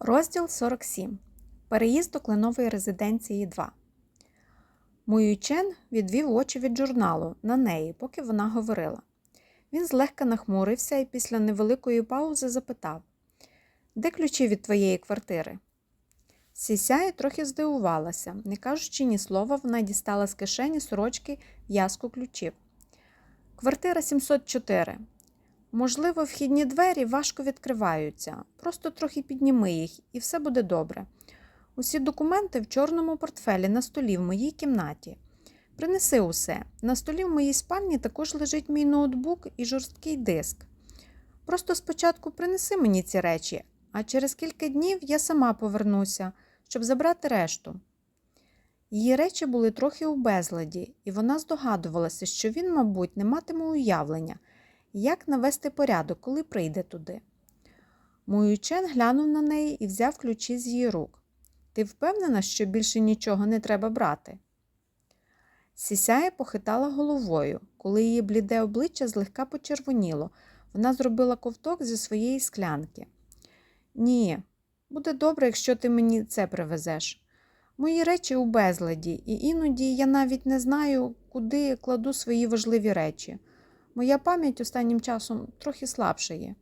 Розділ 47. Переїзд до кленової резиденції 2. Муючен відвів очі від журналу на неї, поки вона говорила. Він злегка нахмурився і після невеликої паузи запитав: Де ключі від твоєї квартири? Сісяє трохи здивувалася. Не кажучи ні слова, вона дістала з кишені сорочки в'язку ключів. Квартира 704. Можливо, вхідні двері важко відкриваються. Просто трохи підніми їх, і все буде добре. Усі документи в чорному портфелі на столі в моїй кімнаті. Принеси усе. На столі в моїй спальні також лежить мій ноутбук і жорсткий диск. Просто спочатку принеси мені ці речі, а через кілька днів я сама повернуся, щоб забрати решту. Її речі були трохи у безладі, і вона здогадувалася, що він, мабуть, не матиме уявлення, як навести порядок, коли прийде туди. Муючен глянув на неї і взяв ключі з її рук. Ти впевнена, що більше нічого не треба брати? Сісяє похитала головою. Коли її бліде обличчя злегка почервоніло, вона зробила ковток зі своєї склянки. Ні, буде добре, якщо ти мені це привезеш. Мої речі у безладі, і іноді я навіть не знаю, куди кладу свої важливі речі. Моя пам'ять останнім часом трохи слабшає.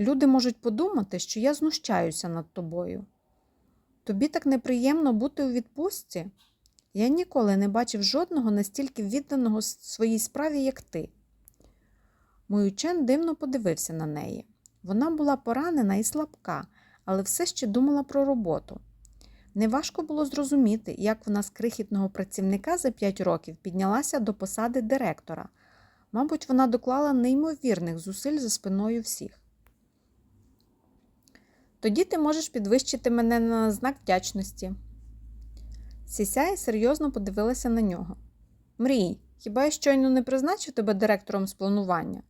Люди можуть подумати, що я знущаюся над тобою. Тобі так неприємно бути у відпустці? Я ніколи не бачив жодного настільки відданого своїй справі, як ти. Моючен дивно подивився на неї. Вона була поранена і слабка, але все ще думала про роботу. Неважко було зрозуміти, як вона з крихітного працівника за 5 років піднялася до посади директора. Мабуть, вона доклала неймовірних зусиль за спиною всіх. Тоді ти можеш підвищити мене на знак вдячності. Сісяй серйозно подивилася на нього. Мрій, хіба я щойно не призначив тебе директором з планування?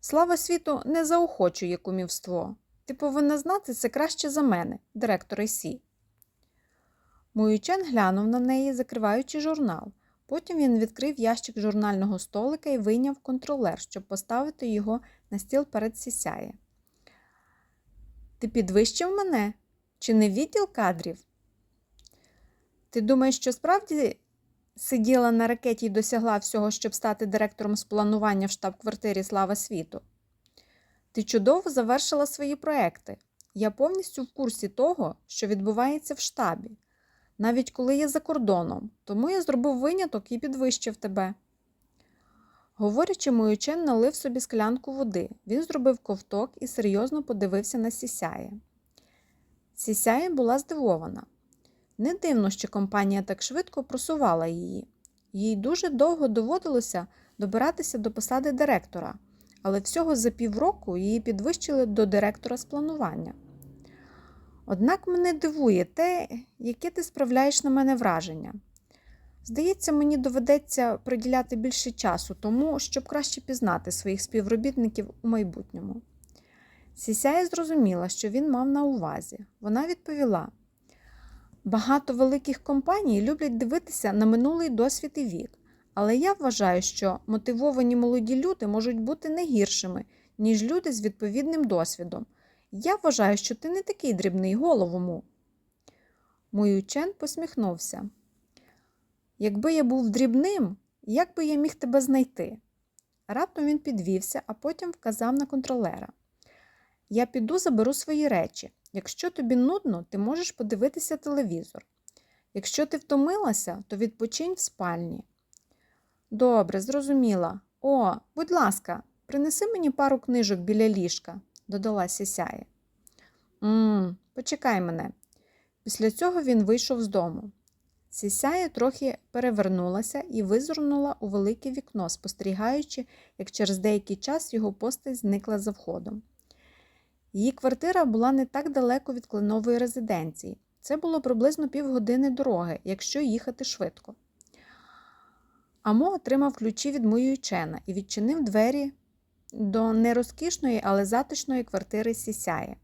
Слава світу не заохочує кумівство. Ти повинна знати це краще за мене, директор ІСІ. Муючен глянув на неї, закриваючи журнал. Потім він відкрив ящик журнального столика і вийняв контролер, щоб поставити його на стіл перед сісяє. Ти підвищив мене? Чи не відділ кадрів? Ти думаєш, що справді сиділа на ракеті і досягла всього, щоб стати директором з планування в штаб-квартирі Слава світу? Ти чудово завершила свої проекти. Я повністю в курсі того, що відбувається в штабі, навіть коли я за кордоном, тому я зробив виняток і підвищив тебе. Говорячи, Моючен налив собі склянку води. Він зробив ковток і серйозно подивився на Сісяє. Сісяє була здивована. Не дивно, що компанія так швидко просувала її. Їй дуже довго доводилося добиратися до посади директора, але всього за півроку її підвищили до директора з планування. Однак мене дивує те, яке ти справляєш на мене враження. Здається, мені доведеться приділяти більше часу тому, щоб краще пізнати своїх співробітників у майбутньому. Сісяя зрозуміла, що він мав на увазі. Вона відповіла: Багато великих компаній люблять дивитися на минулий досвід і вік, але я вважаю, що мотивовані молоді люди можуть бути не гіршими, ніж люди з відповідним досвідом. Я вважаю, що ти не такий дрібний головому. Муючен посміхнувся. Якби я був дрібним, як би я міг тебе знайти? Раптом він підвівся, а потім вказав на контролера. Я піду заберу свої речі. Якщо тобі нудно, ти можеш подивитися телевізор. Якщо ти втомилася, то відпочинь в спальні. Добре, зрозуміла. О, будь ласка, принеси мені пару книжок біля ліжка, додала сісяє. Мм, почекай мене. Після цього він вийшов з дому. Сісяє трохи перевернулася і визирнула у велике вікно, спостерігаючи, як через деякий час його постать зникла за входом. Її квартира була не так далеко від кленової резиденції. Це було приблизно півгодини дороги, якщо їхати швидко. Амо отримав ключі від Муючена і відчинив двері до нерозкішної, але затишної квартири Сісяє.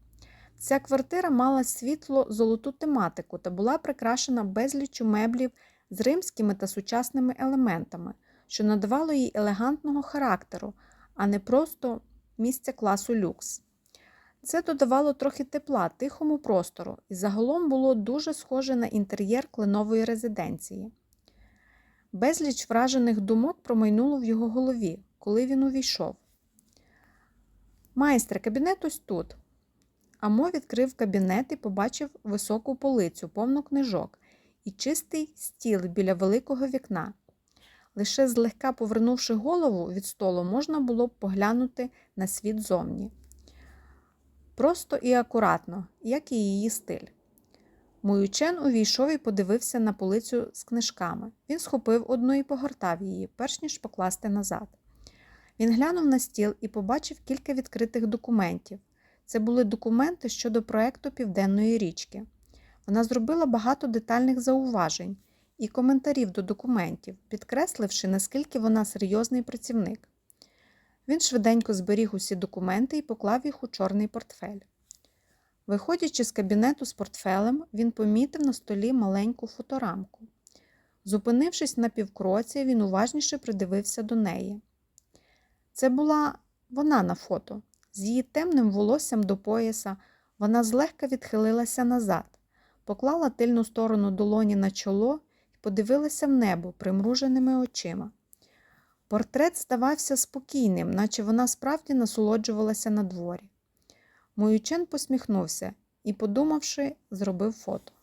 Ця квартира мала світло золоту тематику та була прикрашена безліччю меблів з римськими та сучасними елементами, що надавало їй елегантного характеру, а не просто місця класу люкс. Це додавало трохи тепла тихому простору і загалом було дуже схоже на інтер'єр кленової резиденції. Безліч вражених думок промайнуло в його голові, коли він увійшов. Майстре, кабінет ось тут. Амо відкрив кабінет і побачив високу полицю, повну книжок і чистий стіл біля великого вікна. Лише злегка повернувши голову від столу, можна було б поглянути на світ зовні. Просто і акуратно, як і її стиль. Муючен увійшов і подивився на полицю з книжками. Він схопив одну і погортав її, перш ніж покласти назад. Він глянув на стіл і побачив кілька відкритих документів. Це були документи щодо проекту Південної річки. Вона зробила багато детальних зауважень і коментарів до документів, підкресливши, наскільки вона серйозний працівник. Він швиденько зберіг усі документи і поклав їх у чорний портфель. Виходячи з кабінету з портфелем, він помітив на столі маленьку фоторамку. Зупинившись на півкроці, він уважніше придивився до неї. Це була вона на фото. З її темним волоссям до пояса вона злегка відхилилася назад, поклала тильну сторону долоні на чоло і подивилася в небо примруженими очима. Портрет здавався спокійним, наче вона справді насолоджувалася на дворі. Моючен посміхнувся і, подумавши, зробив фото.